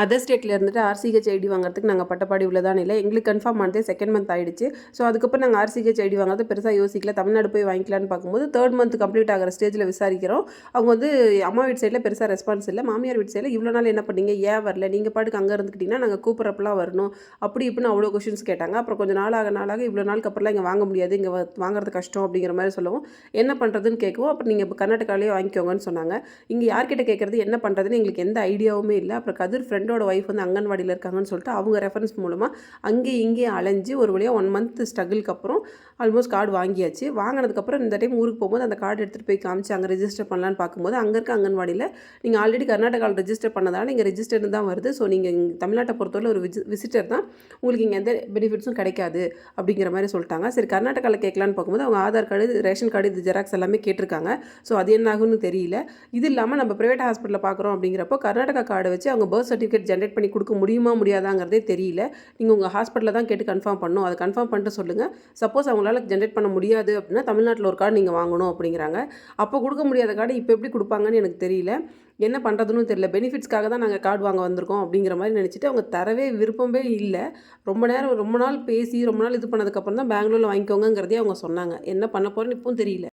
Other ஸ்டேட்டில் இருந்துட்டு RCH ID வாங்குறதுக்கு நாங்கள் பட்டப்பாடி உள்ளதான் இல்லை எங்களுக்கு கன்ஃபார்ம் ஆனதே செகண்ட் மந்த் ஆயிடுச்சு. ஸோ அதுக்கப்புறம் நாங்கள் ஆர்சிஹெச் ஐடி வாங்குறது பெருசாக யோசிக்கல. தமிழ்நாடு போய் வாங்கிக்கலான்னு பார்க்கும்போது தேர்ட் மந்த் கம்ப்ளீட் ஆகிற ஸ்டேஜில் விசாரிக்கிறோம். அவங்க வந்து அம்மா வீட்டு சைடில் பெருசாக ரெஸ்பான்ஸ் இல்லை. மாமியார் வீட்டு சைடில் இவ்வளோ நாள் என்ன பண்ணீங்க? ஏன் வரல? நீங்கள் பாட்டுக்கு அங்கே இருந்துக்கிட்டிங்கன்னா நாங்கள் கூப்பிட்றப்பெல்லாம் வரணும். அப்படி இப்படின்னு அவ்வளோ கொஷின்ஸ் கேட்டாங்க. அப்புறம் கொஞ்சம் நாளாக நாளாக இவ்வளோ நாளுக்கு அப்புறம்லாம் இங்கே வாங்க முடியாது. இங்கே வாங்குறது கஷ்டம் அப்படிங்கிற மாதிரி சொல்லவும். என்ன பண்ணுறதுன்னு கேட்கவும் அப்புறம் நீங்கள் இப்போ கர்நாடகாலேயே வாங்கிக்கோங்கன்னு சொன்னாங்க. இங்கே யார்கிட்ட கேட்குறது என்ன பண்ணுறதுன்னு எங்களுக்கு எந்த ஐடியாவுமே இல்லை. அப்புறம் கதிர் ஃப்ரெண்ட் ஃப்ரெண்டோட ஒய்ஃப் வந்து அங்கன்வாடியில் இருக்காங்கன்னு சொல்லிட்டு அவங்க ரெஃபரன்ஸ் மூலமாக அங்கே இங்கேயே அலைஞ்சு ஒரு வழியாக ஒன் மந்த் ஸ்ட்ரகிளுக்கு அப்புறம் ஆல்மோஸ்ட் கார்டு வாங்கியாச்சு. வாங்கினதுக்கப்புறம் இந்த டைம் ஊருக்கு போகும்போது அந்த கார்டு எடுத்துகிட்டு போய் காமிச்சு அங்கே ரெஜிஸ்டர் பண்ணலான்னு பார்க்கும்போது அங்கே இருக்க அங்கன்வாடியில் நீங்கள் ஆல்ரெடி கர்நாடகாவில் ரெஜிஸ்டர் பண்ணதால் நீங்கள் ரெஜிஸ்டர்னு தான் வருது. ஸோ நீங்கள் தமிழ்நாட்டை பொறுத்தவரை ஒரு விஜி விசிட்டர் தான். உங்களுக்கு இங்கே எந்த பெனிஃபிட்ஸும் கிடைக்காது அப்படிங்கிற மாதிரி சொல்லிட்டாங்க. சரி கர்நாடகாவில் கேட்கலான்னு பார்க்கும்போது அவங்க ஆதார் கார்டு ரேஷன் கார்டு இது ஜெராக்ஸ் எல்லாமே கேட்டிருக்காங்க. ஸோ அது என்ன ஆகும்னு தெரியல. இது இல்லாமல் நம்ம ப்ரைவேட் ஹாஸ்பிட்டலில் பார்க்குறோம் அப்படிங்கிறப்போ கர்நாடகா கார்டை வச்சு அவங்க பர்த் சர்டிஃபிகேட் ஜென்ரேட் பண்ணி கொடுக்க முடியுமா முடியாதாங்கிறதே தெரியல. நீங்கள் உங்கள் ஹாஸ்பிட்டலில் தான் கேட்டு கன்ஃபார்ம் பண்ணணும். அதை கன்ஃபார்ம் பண்ணிட்டு சொல்லுங்கள் சப்போஸ் அவங்களால ஜென்ரேட் பண்ண முடியாது அப்படின்னா தமிழ்நாட்டில் ஒரு கார்டு நீங்கள் வாங்கணும் அப்படிங்கிறாங்க. அப்போ கொடுக்க முடியாத கார்டு இப்போ எப்படி கொடுப்பாங்கன்னு எனக்கு தெரியல. என்ன பண்ணுறதுன்னு தெரியல. பெனிஃபிட்ஸ்க்காக தான் நாங்கள் கார்டு வாங்க வந்திருக்கோம் அப்படிங்கிற மாதிரி நினச்சிட்டு அவங்க தரவே விருப்பமே இல்லை. ரொம்ப நேரம் ரொம்ப நாள் பேசி ரொம்ப நாள் இது பண்ணதுக்கப்புறம் தான் பெங்களூரில் வாங்கிக்கோங்கங்கிறதே அவங்க சொன்னாங்க. என்ன பண்ண போகிறேன்னு இப்பவும் தெரியல.